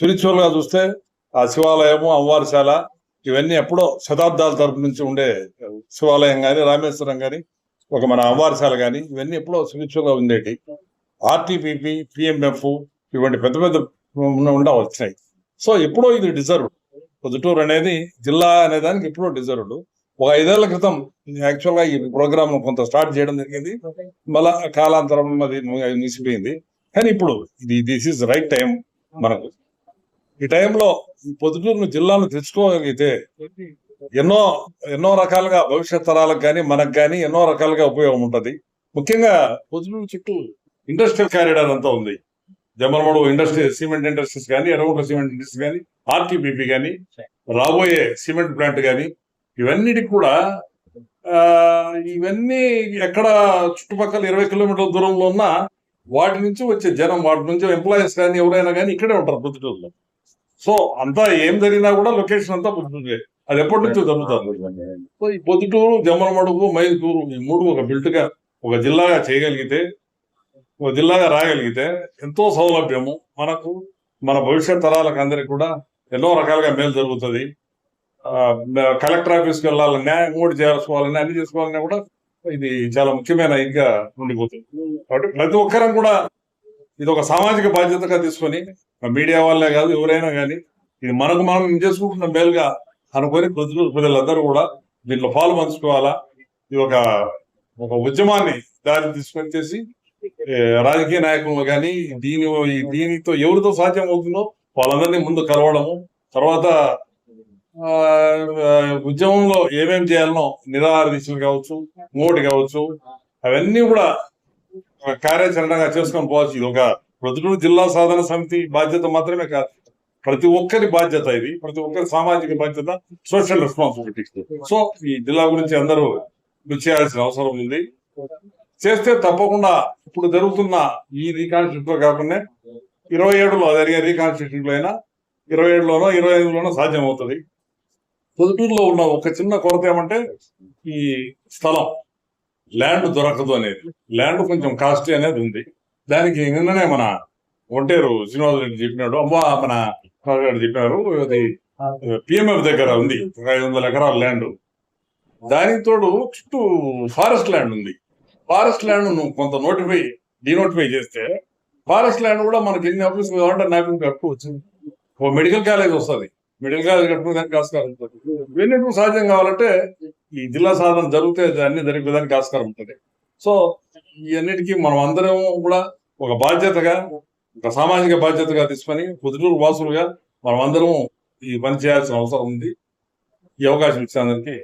స్పిరిచువల్గా చూస్తే ఆ శివాలయము అమ్మవారిశాల ఇవన్నీ ఎప్పుడో శతాబ్దాల తరపు నుంచి ఉండే శివాలయం కానీ రామేశ్వరం కానీ ఒక మన అమ్మవారిశాల కానీ ఇవన్నీ ఎప్పుడో స్పిరిచువల్గా ఉండేటి. ఆర్టీపీపీ పిఎంఎఫ్ ఇటువంటి పెద్ద పెద్ద ఉండా వచ్చినాయి. సో ఎప్పుడో ఇది డిజర్వ్డ్. పొద్దుటూరు అనేది జిల్లా అనే దానికి ఎప్పుడో డిజర్వ్డ్. ఒక ఐదేళ్ళ క్రితం యాక్చువల్గా ఈ ప్రోగ్రామ్ కొంత స్టార్ట్ చేయడం జరిగింది. మళ్ళా కాలాంతరం అది నిలిచిపోయింది కానీ ఇప్పుడు ఇది దిస్ ఈజ్ రైట్ టైం మనకు. ఈ టైంలో ఈ పొద్దుటూరు జిల్లాను తెచ్చుకోగలిగితే ఎన్నో ఎన్నో రకాలుగా భవిష్యత్ తరాలకు కానీ మనకు కానీ ఎన్నో రకాలుగా ఉపయోగం ఉంటది. ముఖ్యంగా పొద్దుటూరు చుట్టూ ఇండస్ట్రియల్ కారిడార్ అంతా ఉంది. జమలమడు ఇండస్ట్రీ సిమెంట్ ఇండస్ట్రీస్ కానీ ఎర్రగొండ సిమెంట్ ఇండస్ట్రీ కానీ ఆర్టీబీపీ కానీ రాబోయే సిమెంట్ ప్లాంట్ కానీ ఇవన్నిటికి కూడా ఇవన్నీ ఎక్కడ చుట్టుపక్కల ఇరవై కిలోమీటర్ల దూరంలో ఉన్నా వాటి నుంచి వచ్చే జనం వాటి నుంచి ఎంప్లాయీస్ కానీ ఎవరైనా కానీ ఇక్కడే ఉంటారు పొద్దుటూరులో. సో అంతా ఏం జరిగినా కూడా లొకేషన్ అంతా పొద్దుటే అది ఎప్పటి నుంచో జరుగుతుంది. సో ఈ పొద్దుటూరు జమ్మలమడుగు మైదూరు ఈ మూడు ఒక బిల్ట్గా ఒక జిల్లాగా చేయగలిగితే ఒక జిల్లాగా రాగలిగితే ఎంతో సౌలభ్యము. మనకు మన భవిష్యత్ తరాలకు అందరికి కూడా ఎన్నో రకాలుగా మేలు జరుగుతుంది. కలెక్టర్ ఆఫీస్కి వెళ్ళాలని న్యాయం కూడా చేసుకోవాలని అన్ని చేసుకోవాలన్నా కూడా ఇది చాలా ముఖ్యమైన ఇంకా ఉండిపోతుంది. కాబట్టి ప్రతి ఒక్కరం కూడా ఇది ఒక సామాజిక బాధ్యతగా తీసుకొని మీడియా వాళ్ళే కాదు ఎవరైనా కానీ. ఇది మనకు మనం చేసుకుంటున్న మేలుగా అనుకొని ప్రజలు ప్రజలందరూ కూడా దీంట్లో పాలు పంచుకోవాలా? ఇది ఒక ఒక ఉద్యమాన్ని దారి తీసుకొచ్చేసి రాజకీయ నాయకులు కానీ దీని దీనితో ఎవరితో సాధ్యం అవుతుందో వాళ్ళందరినీ ముందు కలవడము తర్వాత ఉద్యమంలో ఏమేం చేయాలనో నిరాహార దీక్షలు కావచ్చు మూటి కావచ్చు అవన్నీ కూడా కార్యాచరణగా చేసుకొని పోవచ్చు ఇది ఒక ప్రతిటూరు జిల్లా సాధన సమితి బాధ్యత మాత్రమే కాదు ప్రతి ఒక్కరి బాధ్యత ఇది. ప్రతి ఒక్కరి సామాజిక బాధ్యత సోషల్ రెస్పాన్సిబిలిటీ సో ఈ జిల్లా గురించి అందరూ కృషి చేయాల్సిన అవసరం ఉంది. చేస్తే తప్పకుండా ఇప్పుడు జరుగుతున్న ఈ రీకాన్స్టిట్యూషన్ కాకుండా ఇరవై ఏడులో జరిగే రీకాన్స్టిట్యూట్ అయినా ఇరవై ఏడులోనో ఇరవై ఐదులోనో సాధ్యం అవుతుంది పొదుటూరులో ఉన్న ఒక చిన్న కొరత ఏమంటే ఈ స్థలం ల్యాండ్ దొరకదు అనేది. ల్యాండ్ కొంచెం కాస్ట్లీ అనేది ఉంది. దానికి నిన్ననే మన ఒంటేరు శ్రీనివాస రెడ్డి చెప్పినాడు అమ్మా మన గారు చెప్పినారు అది పిఎంఎఫ్ దగ్గర ఉంది ఐదు వందల ఎకరాల ల్యాండ్ దానికి తోడు చుట్టూ ఫారెస్ట్ ల్యాండ్ ఉంది. ఫారెస్ట్ ల్యాండ్ నువ్వు కొంత నోటిఫై డినోటిఫై చేస్తే ఫారెస్ట్ ల్యాండ్ కూడా మనకి ఎన్ని ఆఫీస్ కావాలంటే నాకు కట్టుకోవచ్చు. ఓ మెడికల్ కాలేజ్ వస్తుంది. మెడికల్ కాలేజ్ కట్టుకోవడానికి ఆస్కారం ఉంటుంది. ఇవన్నీ నువ్వు సాధ్యం కావాలంటే ఈ జిల్లా సాధన జరిగితే అన్ని జరిగేదానికి ఆస్కారం ఉంటుంది. సో ఇవన్నిటికీ మనం అందరం కూడా ఒక బాధ్యతగా ఒక సామాజిక బాధ్యతగా తీసుకొని పొద్దుటూరు వాసులుగా మనం అందరం ఈ పని చేయాల్సిన అవసరం ఉంది. ఈ అవకాశం ఇచ్చిన అందరికీ